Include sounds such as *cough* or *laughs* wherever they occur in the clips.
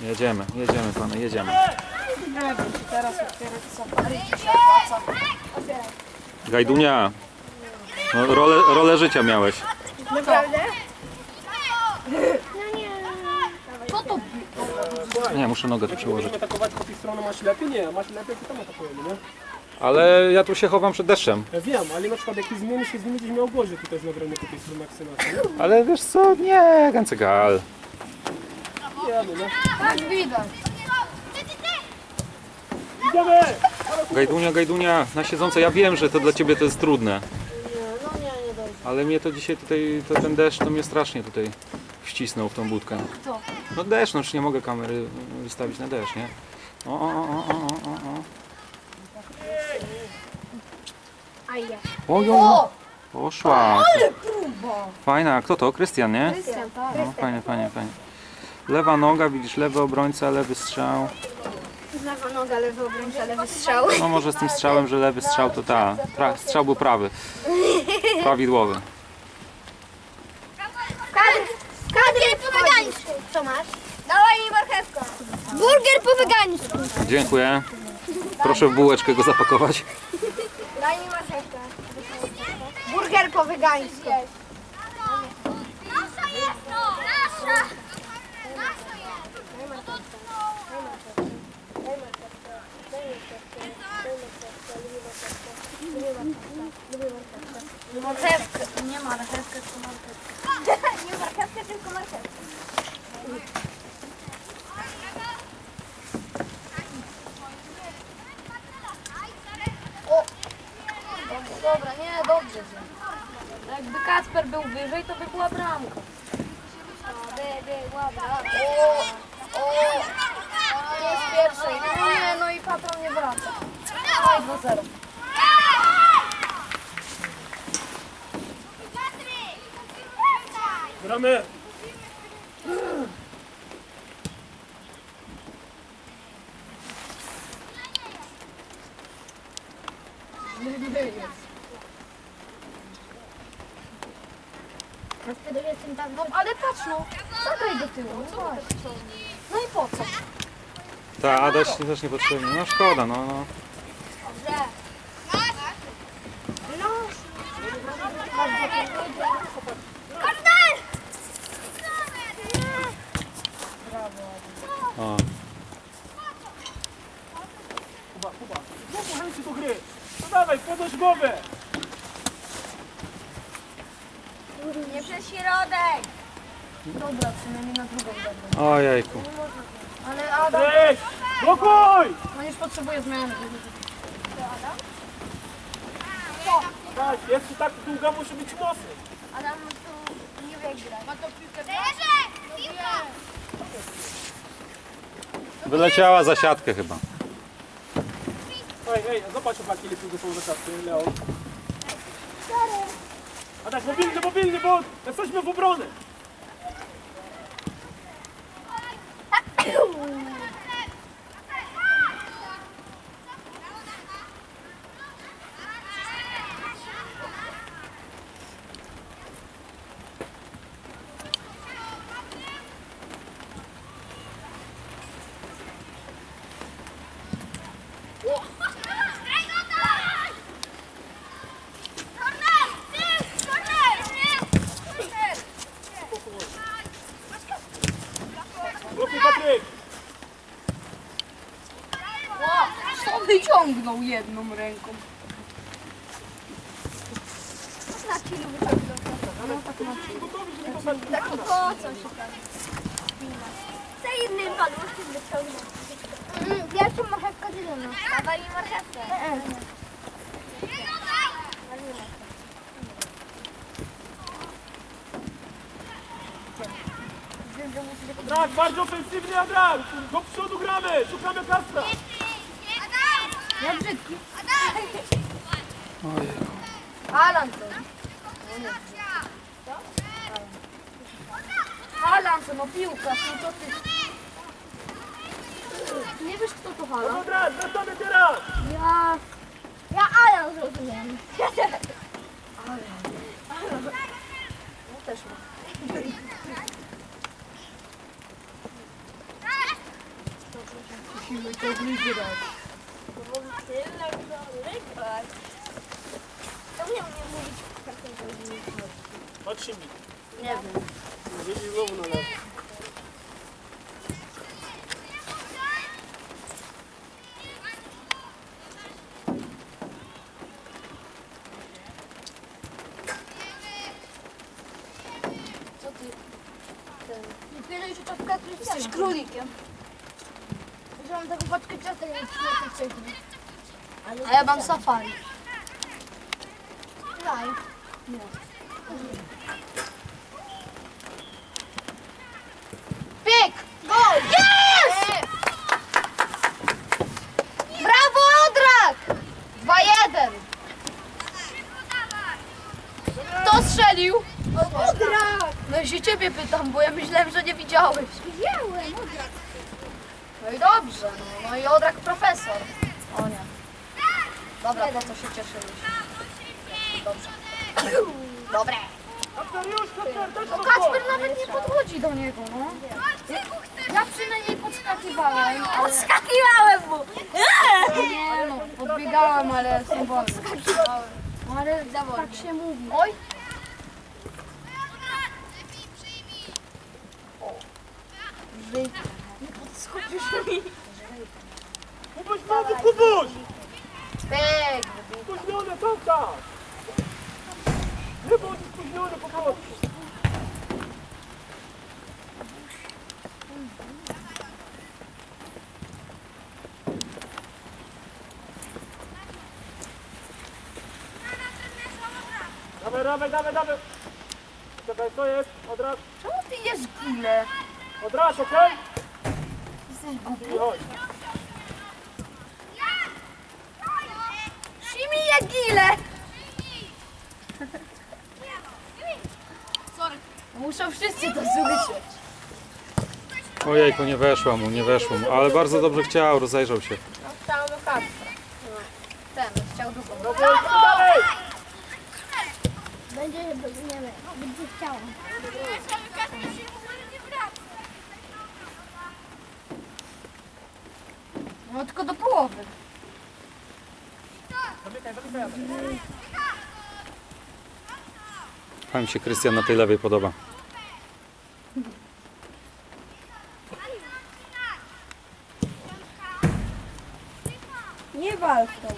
Jedziemy, jedziemy panie, jedziemy. Nie wiem, czy teraz otwierać safari, czy się opłaca. Gajdunia, no, rolę, rolę życia miałeś. Naprawdę? Co to? Nie, muszę nogę tu przełożyć. Będziemy atakować po tej stronie, masz lepiej? Nie, masz lepiej, to tam atakujemy, nie? Ale ja tu się chowam przed deszczem. Ja wiem, ale na przykład jak zmienisz się, zmienisz miał gorzej tutaj z nagrania po tej stronie aksynacji, nie? Ale wiesz co, nie, gancegal. Nie? Tak widać. Idziemy! Gajdunia, gajdunia, na siedzące, ja wiem, że to dla ciebie to jest trudne. No nie, nie dojdzie. Ale mnie to dzisiaj tutaj, to ten deszcz to mnie strasznie tutaj wcisnął w tą budkę. Kto? No deszcz, no już nie mogę kamery wystawić na deszcz, nie? O, o, o, o, o, o, o. Aja. Ojo, O! poszła. Próba. Fajna, kto to? Krystian, nie? Krystian, tak. No, fajnie, fajnie, fajnie. Lewa noga, widzisz, lewy obrońca, lewy strzał. Lewa noga, lewy obrońca, lewy strzał. No może z tym strzałem, że lewy strzał to ta. Pra, strzał był prawy. Prawidłowy. Kadr, kadr po wegańsku. Co masz? Dawaj mi marchewkę. Burger po wegańsku. Dziękuję. Proszę w bułeczkę go zapakować. Daj mi marchewkę. Burger po wegańsku. Nasza jest to! Nasza Marchewkę. Nie ma marchewkę, to marchewkę. *laughs* Nie marchewkę, tylko marchewkę. Dobra, nie, dobrze. że. Jakby Kacper był wyżej, to by była bramka. O, o, nie z pierwszej. No nie, no i patron nie wraca. Oj, 2-0. Gramy! Wtedy jestem tak No ale patrz no, zagraj do tyłu. No, właśnie. no i po co? Ta, Adaś też niepotrzebnie. No szkoda, no. no. O. Kuba, Kuba, znowu chęci do gry! No dawaj, podnoś głowę! Nie przez środek. Dobra, przynajmniej na drugą będę. Ojejku. Ale Adam, Ej! Spokój! on już potrzebuje zmiany. Tak, jeszcze tak długa musi być nosy. Adam tu nie wie grać. Ma to piłkę. Wyleciała za siatkę chyba. Ej, ej, zobacz chłopaki, ile piłki są zasadzki, Leo. A tak, mobilny, mobilny, bo jesteśmy w obronie. Blokuj Patryk! Co wyciągnął jedną ręką? Gotowi, żeby posadzić. Tak po co się tam? Co innym tym wyciągnął. Pierwszą marchewkę zieloną. Dawaj mi marchewkę. Tak, bardzo ofensywnie Adrian! Do przodu gramy! Szukamy Kastra! Ja brzydki. Alan to. Alan to, no. Nie wiesz kto to Alan? Adrian, wracamy teraz! Ja... Ja Alan zrozumiałem. No też ma. musimy to. Tyle wygrać. To nie umiem mówić w takiej Patrzcie mi. Nie wiem. Wiedzieli równo na Co ty? Dopiero już czapka Krystiana. Jesteś królikiem. Że mam taką paczkę ciastek, jak się wcześniej. Safari. Daj. Pyk! Gol! Jest! Brawo, Odrak! 2-1. Kto strzelił? Odrak! No i się ciebie pytam, bo ja myślałem, że nie widziałeś. Widziałem, odrak. No i dobrze, no, no i Odrak profesor. O nie. Dobra, co się. Dobrze. Dobre. No Kacper nawet nie podchodzi do niego, no. Ja przynajmniej podskakiwałem, ale... Skakiwałem mu! Nie no, podbiegałem, ale. No ale tak się mówi. Oj! Żyj. Kubuś, znowu, Kubuś! Pyk! Spóźniony, cały czas! Nie bądź spóźniony po prostu. Dawaj, dawaj, dawaj, dawaj! Czekaj, co jest? Odraz, Czemu ty jesz gile? odraz, okej? Jesteś głupi? I chodź. Shimi je gile! Muszą wszyscy to słyszeć. Ojejku, nie weszła mu, nie weszło mu, ale bardzo dobrze chciał, rozejrzał się. No chciałem do. Ten, chciał idźmy dalej! Będzie, nie wiem, będzie chciał. No tylko do połowy. A mi się Krystian na tej lewej podoba. Nie wal w tą.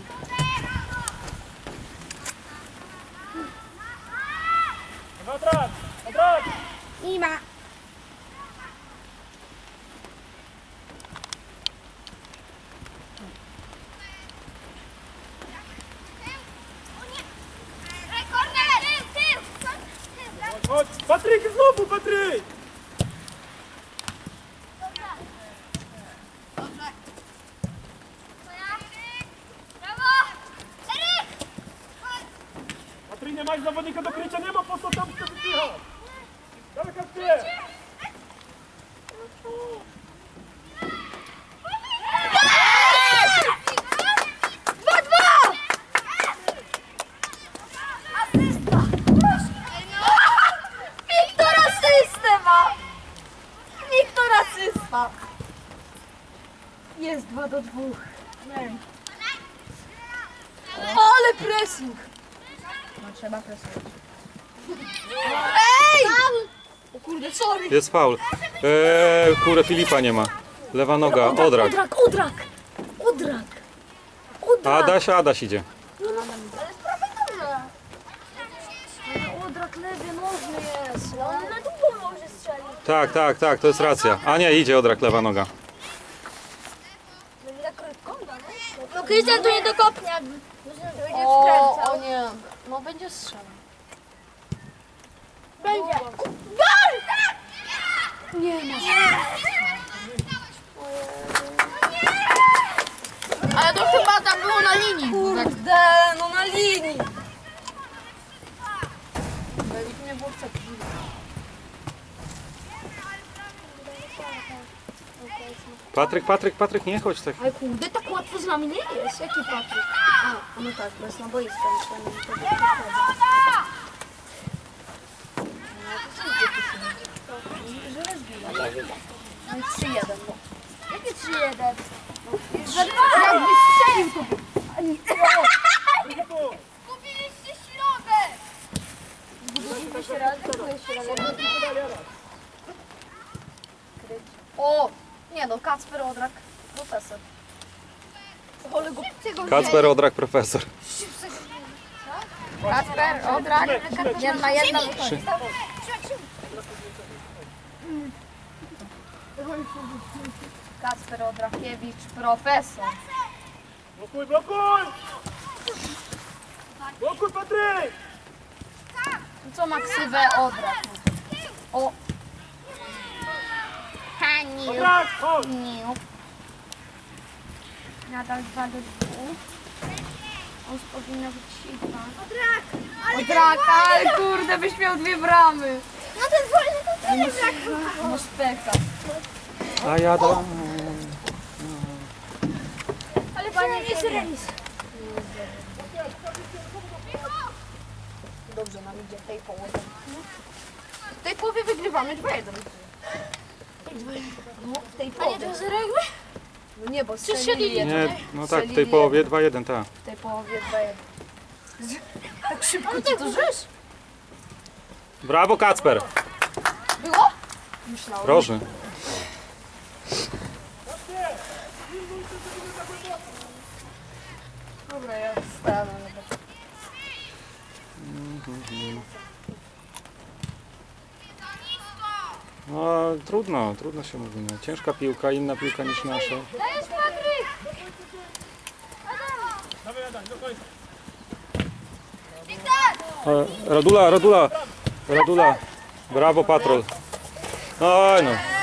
Odraz, odraz! Nie ma. Chodź, Patryk, znowu Patryk! Patryk, nie masz zawodnika do krycia, nie ma po co tam się wypychać! Dawaj, Kacper! Wiktor asystę ma! Wiktor asysta! Jest 2 do 2. Ale pressing! No trzeba pressingować. Ej! O kurde, sorry! Jest faul. Eee, kurde, Filipa nie ma. Lewa noga, odrak. Odrak, odrak! Odrak! Odrak! Adaś, Adaś idzie. Ale odrak lewy nożny jest! No. On na długo może strzelić. Tak, tak, tak, to jest racja. A nie, idzie odrak, lewa noga. Będzie tak krótko, no. No Krystian to nie dokopnie. Może będzie O, wkręcał. o nie. No będzie strzelał. Będzie. Nie ma. Ale to chyba tam było na linii. Kurde, no na linii. Jakby nie było wtedy. Patryk, Patryk, Patryk, nie chodź tak. Ale kurde, tak łatwo z nami nie jest. Jaki Patryk? A, no tak, bo jest na boisku. więc to nie wtedy No i 3-1, bo. Jakie 3-1? Jakby strzelił to... Kupiliście środek! O! Nie no, Kacper Odrak, profesor. Ale go Kacper Odrak profesor. Kacper Odrak, jedna jedna Kacper Odrakiewicz, profesor. Blokuj, blokuj! Blokuj, Patryk! Co ma ksywę Odrak? O! Haniu. Chodź! Niu. Nadal 2 do 2. On powinno być 2. Odrak! Ale Odrak, ale kurde, byś miał dwie bramy. No ten wolny to ten odrak. No speka. A ja dam. Ale panie jest remis. Dobrze nam idzie w tej połowie. W tej połowie wygrywamy 2-1. No, w tej A nie połowie. to z reguły? No nie, bo strzelili strzelili jedno. Nie, no tak, w tej Strzelili połowie 2-1, tak. W tej połowie 2-1. *laughs* Tak szybko ty to żesz? Brawo Kacper! Było? Myślałem. Proszę. Dobra, ja stanę. nawet. No trudno, trudno się mówi. No. Ciężka piłka, inna piłka niż nasza. Dajesz Patryk! E, Radula, Radula, Radula. Brawo patrol. Oj no.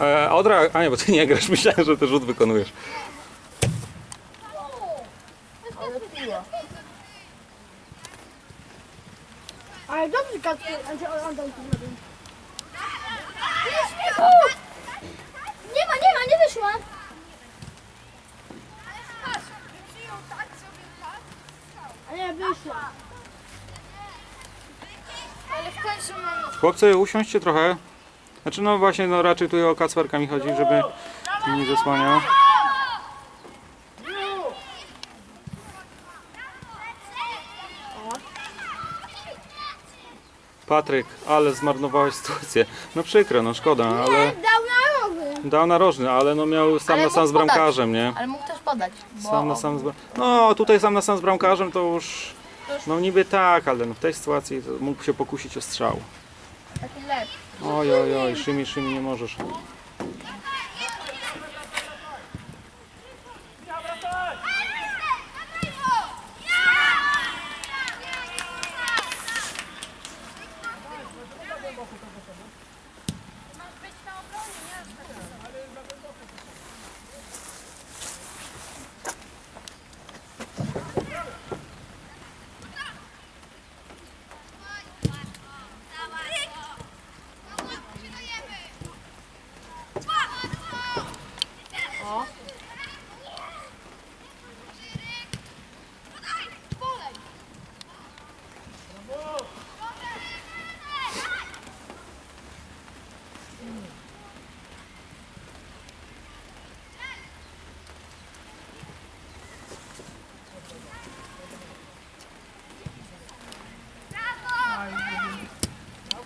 E, Odra, a nie, bo ty nie grasz, *laughs* myślałem, że ty rzut wykonujesz. Ale dobrze Kacper, ale on dał zrobił. Nie ma, nie ma, nie wyszła. A nie, wyszła. Ale w końcu mam... Chłopcy, usiądźcie trochę. Znaczy no właśnie, no raczej tutaj o Kacperka mi chodzi, żeby nie zasłaniał. Patryk, ale zmarnowałeś sytuację. No przykro, no szkoda, ale Dał na dał narożny, ale no miał sam Ale na sam mógł z bramkarzem, nie? Ale mógł też podać. Bo Sam na sam z bram... No tutaj sam na sam z bramkarzem to już... No niby tak, ale no w tej sytuacji to mógł się pokusić o strzał. taki lepszy. Oj, oj, oj, szymi, szymi nie możesz.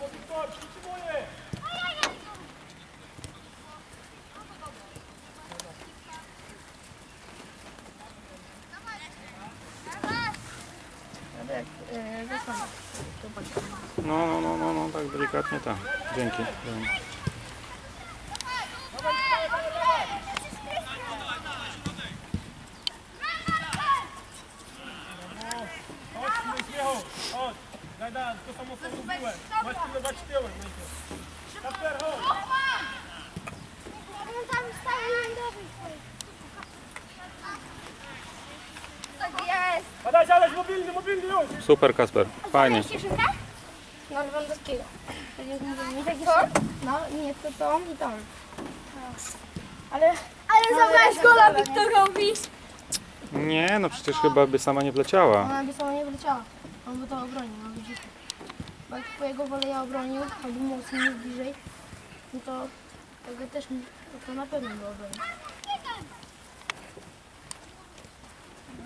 Brawo, Wiktor, przytrzymuje! No, no, no, no, no tak tak. Dzięki. Najpierw. Kasper, już. Super Kasper, No. Nie No, nie, to to i to. Ale... Ale zabrałeś gola Wiktorowi. Nie, no przecież chyba by sama nie wleciała. Ona by sama nie wyleciała. On by to obronił, no widzisz. Bo jak twojego woleja obronił, albo mocniej bliżej, no to tego też to na pewno by obronił.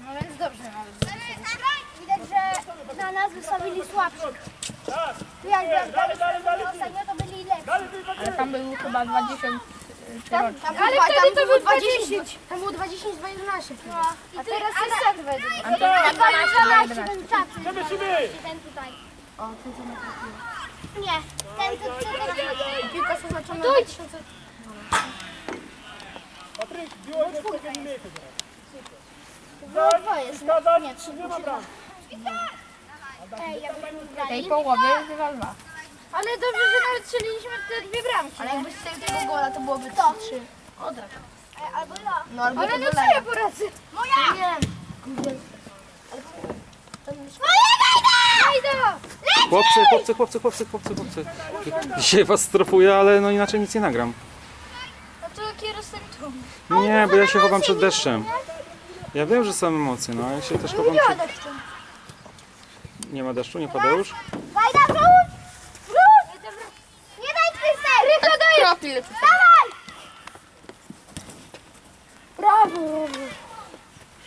No więc dobrze nawet. Widać, że na nas wystawili słabszych. Jak Dalej, dalej, dalej, ostatnio to byli lepsi. Ale tam był chyba 20 Tam, rocznik. ale wtedy to był 20. Tam było 20, 2, 11. No, a teraz jest set według. A to na 12 na 12 11. ten czapy. Żeby, żeby! Ten tutaj. O, ten co ma. Nie, ten co co Piłka jest oznaczona na 2000. Patryk, biło go w takie miejsce teraz. Było dwoje. Nie, trzy, nie ma bram. Ej, jakbyśmy Tej połowy 2-2. Ale dobrze, że nawet strzeliliśmy te dwie bramki. Ale jakbyś strzelił tego gola, to byłoby 3-3. Odrak. Ej, Albo ja. No albo Ale to no co ja poradzę? Moja! Nie. Kurde. Gajda! Chłopcy, chłopcy, chłopcy, chłopcy, chłopcy, chłopcy. Dzisiaj was strofuję, ale no inaczej nic nie nagram. No to kierowcę tu. Nie, bo ja się chowam przed deszczem. Ja wiem, że są emocje, no ja się też chowam przed... Nie ma deszczu, nie pada już? Gajda, wróć! Wróć! Nie daj! Rycho daj! Kropli lepszy. Dawaj! Brawo!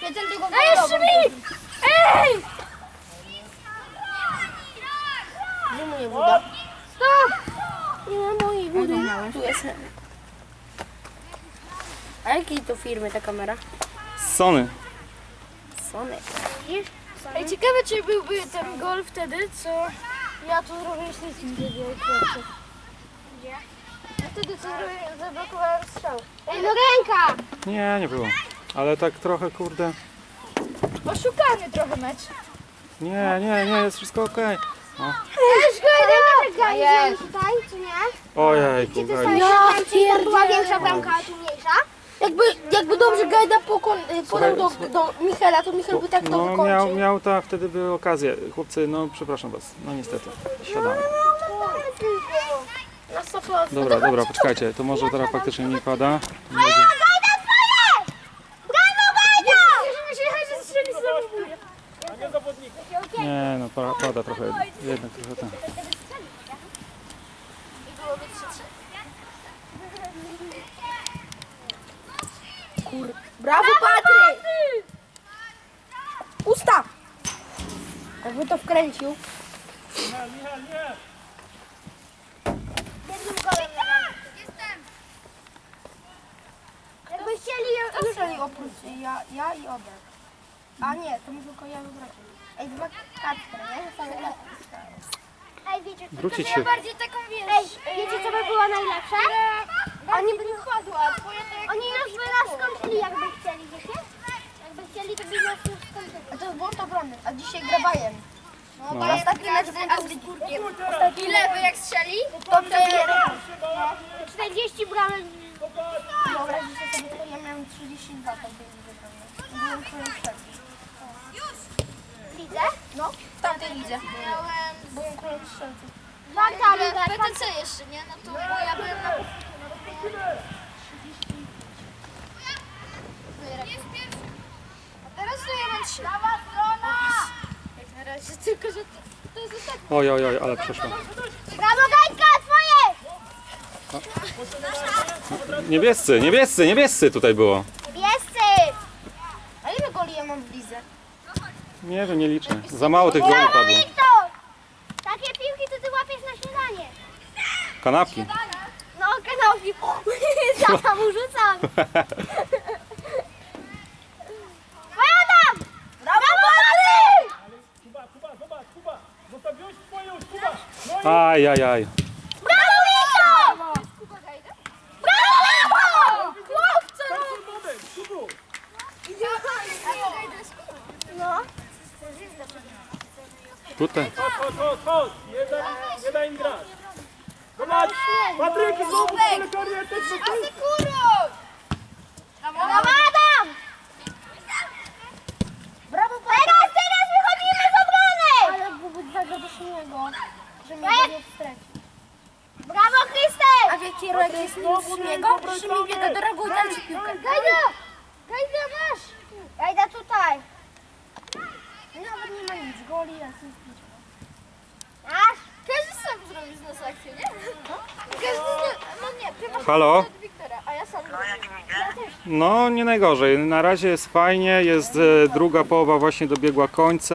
Jeden tego Dajesz mi! Ej! Gdzie nie woda? Stop! Nie ma mojej Wodę Tu jest. A jakiej to firmy ta kamera? Sony. Sony. Ej, ciekawe czy byłby ten gol wtedy, co ja tu zrobię ślizgiem Gdzie? No wtedy co zablokowałem strzał. Ej, no ręka! Nie, nie było. Ale tak trochę, kurde... Oszukany trochę mecz. Nie, nie, nie, jest wszystko okej. Ej, szkoda, A jest. tutaj, czy nie? Ojej, kurde. Ja to była większa bramka, a tu mniejsza. Jakby, jakby dobrze Gajda pokon, y, podał do, do Michela, to Michel by tak to No wykończył. miał, miał ta, wtedy były okazje. Chłopcy, no przepraszam was. No niestety. Siadamy. Na 100%. Dobra, dobra, poczekajcie. To może teraz faktycznie nie pada. Może... Że strzeli znowu. A nie no pa- pada trochę. Jednak trochę ten. Brawo Patryk! Usta! Jakby to wkręcił. Michał, Michał, nie! Jednym golem Jestem. Jakby chcieli... Strzelił oprócz ja, ja i Ober. A nie, to mi tylko ja wybrać. Ej, dwa Kacper, nie? Same Kacper. Ej, wiecie, Wrócić się. ja bardziej taką wiesz... Ej, wiecie co by było najlepsze? Oni by wychodła, a twoje to jak... Oni już by nas skończyli, jakby chcieli, wiecie? Jakby chcieli, to by nas już skończyli. A to jest błąd obrony, a dzisiaj gra Bayern. No. No. Ostatni mecz był z Górkiem. I lewy jak strzeli? To przebije 40 bramek. Wyobraźcie sobie, to ja miałem 32 tak będzie wygrane. Byłem królem Szwecji. Widzę? No, w tamtej lidze. Byłem królem Szwecji. Warta liga. PTC jeszcze, nie? No to bo ja byłem na... tylko że to, to jest ostatni. Oj, oj, oj, ale przeszło. Brawo twoje! Niebiescy, niebiescy, niebiescy tutaj było. Niebiescy! A ile goli ja mam w lidze? Nie wiem, nie liczę. Za mało tych goli padło. Wiktor! Takie piłki to ty łapiesz na śniadanie. Kanapki. Kanopi. Ja *laughs* tam urzucam. Twoja tam! Brawo, Polacy! Kuba, Kuba, zobacz, Kuba! Zostawiłeś twoje już, Kuba! No i Aj, aj, aj. Brawo, Wiktor! Brawo! Taki moment, Kubu! No. Tutaj. Chodź, chodź, chodź, chodź! Nie daj im grać! Zobacz! Patryk, znowu pole karne, też do tyłu! Asekuruj! Brawo, Adam! Brawo, Teraz, teraz wychodzimy z obrony! Ale byłby dwa do śniegu, że mnie go nie straci. Brawo, Krystek! A wie kierunek jest śniego? Że mi biega do rogu i dam ci piłkę. Gajda! Gajda, masz! Gajda tutaj! Nawet nie ma nic, goli, asystów. Masz? Ty! Halo? A ja sam No, nie najgorzej. Na razie jest fajnie, jest e, druga połowa właśnie dobiegła końca.